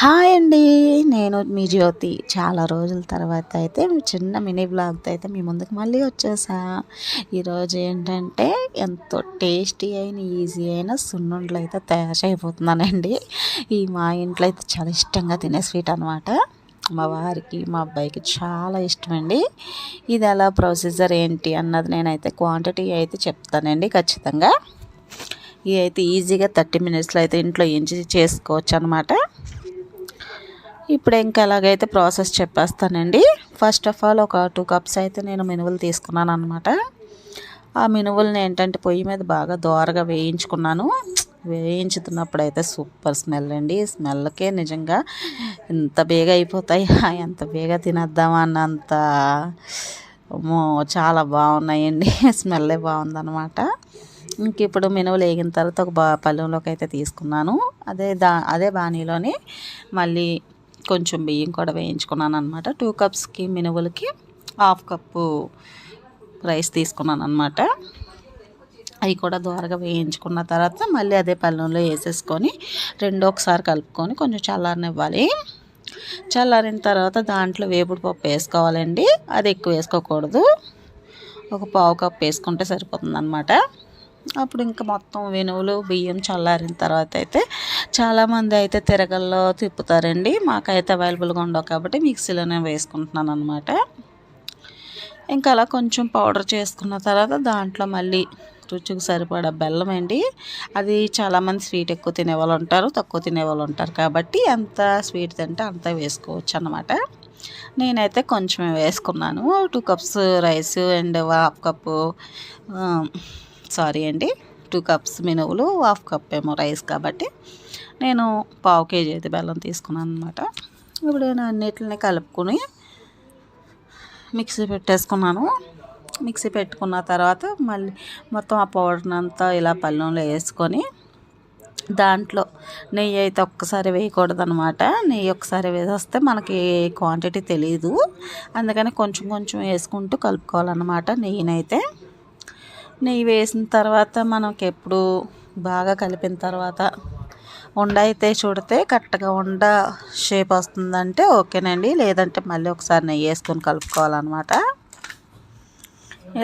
Hi అండి. నేను మీ జ్యోతి. చాలా రోజుల తర్వాత అయితే చిన్న మినీ బ్లాగ్తో అయితే మీ ముందుకు మళ్ళీ వచ్చేసా. ఈరోజు ఏంటంటే ఎంతో టేస్టీ అయిన ఈజీ అయిన సున్నుండలు అయితే తయారు చేయబోతున్నానండి ఈ మా ఇంట్లో అయితే చాలా ఇష్టంగా తినే స్వీట్ అనమాట మా వారికి మా అబ్బాయికి చాలా ఇష్టమండి. ఇది ఎలా ప్రొసీజర్ ఏంటి అన్నది నేనైతే క్వాంటిటీ అయితే చెప్తానండి ఖచ్చితంగా. ఇవి అయితే ఈజీగా థర్టీ మినిట్స్లో అయితే ఇంట్లో ఎంచి చేసుకోవచ్చు అనమాట ఇప్పుడు ఇంకా ఎలాగైతే ప్రాసెస్ చెప్పేస్తానండి. ఫస్ట్ ఆఫ్ ఆల్ ఒక టూ కప్స్ అయితే నేను మినువులు తీసుకున్నాను అనమాట ఆ మినువుల్ని ఏంటంటే పొయ్యి మీద బాగా దోరగా వేయించుకున్నాను. వేయించుతున్నప్పుడు అయితే సూపర్ స్మెల్ అండి. స్మెల్కే నిజంగా ఎంత బేగా అయిపోతాయి. ఎంత బేగా తినేద్దామా అన్నంత చాలా బాగున్నాయండి. స్మెల్లే బాగుందనమాట ఇంక ఇప్పుడు మినువులు వేగిన తర్వాత ఒక బా పళ్ళెంలోకి అయితే తీసుకున్నాను. అదే దా అదే బాణీలోని మళ్ళీ కొంచెం బియ్యం కూడా వేయించుకున్నాను అనమాట టూ కప్స్కి మినువులకి హాఫ్ కప్పు రైస్ తీసుకున్నాను అనమాట అవి కూడా దోరగా వేయించుకున్న తర్వాత మళ్ళీ అదే పళ్ళెంలో వేసేసుకొని రెండో ఒకసారి కలుపుకొని కొంచెం చల్లారనివ్వాలి. చల్లారిన తర్వాత దాంట్లో వేపుడు పప్పు వేసుకోవాలండి. అది ఎక్కువ వేసుకోకూడదు. ఒక పావు కప్పు వేసుకుంటే సరిపోతుంది అనమాట అప్పుడు ఇంకా మొత్తం వెనువులు బియ్యం చల్లారిన తర్వాత అయితే చాలామంది అయితే తిరగల్లో తిప్పుతారండి. మాకైతే అవైలబుల్గా ఉండవు కాబట్టి మిక్సీలోనే వేసుకుంటున్నాను అనమాట ఇంకా అలా కొంచెం పౌడర్ చేసుకున్న తర్వాత దాంట్లో మళ్ళీ రుచికి సరిపడా బెల్లం అండి. అది చాలామంది స్వీట్ ఎక్కువ తినేవాళ్ళు ఉంటారు తక్కువ తినేవాళ్ళు ఉంటారు కాబట్టి ఎంత స్వీట్ తింటే అంత వేసుకోవచ్చు అనమాట నేనైతే కొంచెమే వేసుకున్నాను. Two cups rice and half cup sorry అండి. టూ కప్స్ మినువులు హాఫ్ కప్ ఏమో రైస్ కాబట్టి నేను పావు కేజీ అయితే బెల్లం తీసుకున్నాను అనమాట ఇప్పుడు నేను అన్నిటిని కలుపుకొని మిక్సీ పెట్టేసుకున్నాను. మిక్సీ పెట్టుకున్న తర్వాత మళ్ళీ మొత్తం ఆ పౌడర్ని అంతా ఇలా పళ్ళెంలో వేసుకొని దాంట్లో నెయ్యి అయితే ఒక్కసారి వేయకూడదు అనమాట నెయ్యి ఒకసారి వేసేస్తే మనకి క్వాంటిటీ తెలియదు అందుకని కొంచెం కొంచెం వేసుకుంటూ కలుపుకోవాలన్నమాట నెయ్యినైతే. నెయ్యి వేసిన తర్వాత మనకి ఎప్పుడు బాగా కలిపిన తర్వాత ఉండ అయితే చూడితే కరెక్ట్గా ఉండ షేప్ వస్తుందంటే ఓకేనండి. లేదంటే మళ్ళీ ఒకసారి నెయ్యి వేసుకొని కలుపుకోవాలన్నమాట.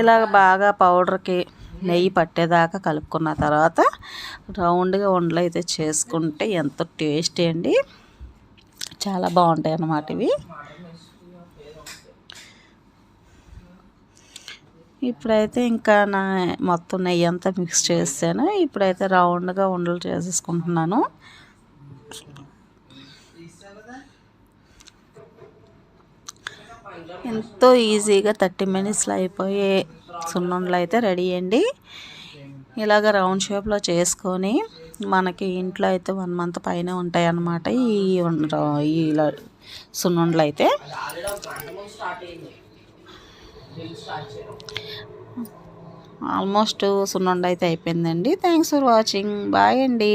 ఇలాగ బాగా పౌడర్కి నెయ్యి పట్టేదాకా కలుపుకున్న తర్వాత రౌండ్గా ఉండలు అయితే చేసుకుంటే ఎంతో టేస్టీ అండి. చాలా బాగుంటాయి అన్నమాట ఇవి. ఇప్పుడైతే ఇంకా నా మొత్తం నెయ్యి అంతా మిక్స్ చేసాను ఇప్పుడైతే రౌండ్గా ఉండలు చేసేసుకుంటున్నాను. ఎంతో ఈజీగా థర్టీ మినిట్స్లో అయిపోయే సున్నుండలు అయితే రెడీ అండి. ఇలాగ రౌండ్ షేప్లో చేసుకొని మనకి ఇంట్లో అయితే వన్ మంత్ పైన ఉంటాయి అన్నమాట ఈ ఈ సున్నుండలు అయితే. ఆల్మోస్ట్ సున్నుండ అయితే అయిపోయిందండి. థ్యాంక్స్ ఫర్ వాచింగ్ బాయ్ అండి.